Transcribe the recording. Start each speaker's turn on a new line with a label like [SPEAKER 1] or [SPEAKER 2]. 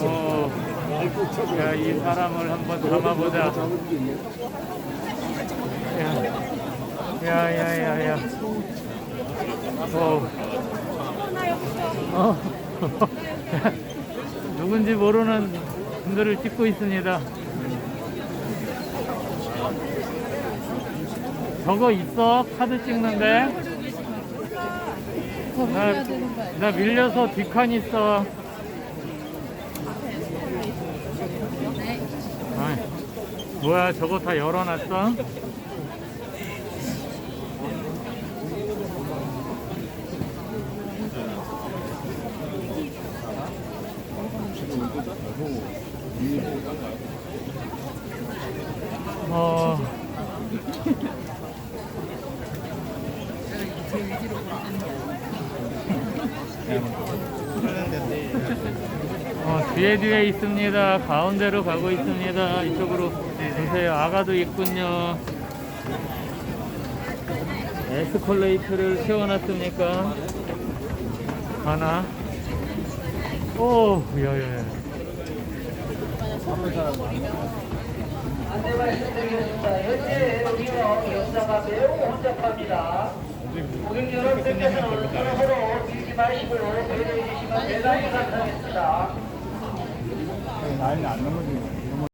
[SPEAKER 1] 어, 야, 이 사람을 한번 담아보자. 야, 야, 야, 야, 야. 어. 어. 누군지 모르는 분들을 찍고 있습니다. 저거 있어? 카드 찍는데?
[SPEAKER 2] 더
[SPEAKER 1] 나? 나 밀려서 뒷칸 있어. 아이, 뭐야, 저거 다 열어놨어? 어, 어, 뒤에 뒤에 있습니다. 가운데로 가고 있습니다. 이쪽으로 보세요. 아가도 있군요. 에스컬레이터를 세워놨습니까? 하나. 오, 야야야.
[SPEAKER 3] 안내 말씀드리겠습니다. 현재 우리와 역사가 매우 혼잡합니다. 고객 여러분께서는 서로 밀지 마시고 배려해 주시면 대단히 감사하겠습니다.
[SPEAKER 4] 나이는 안 넘어지는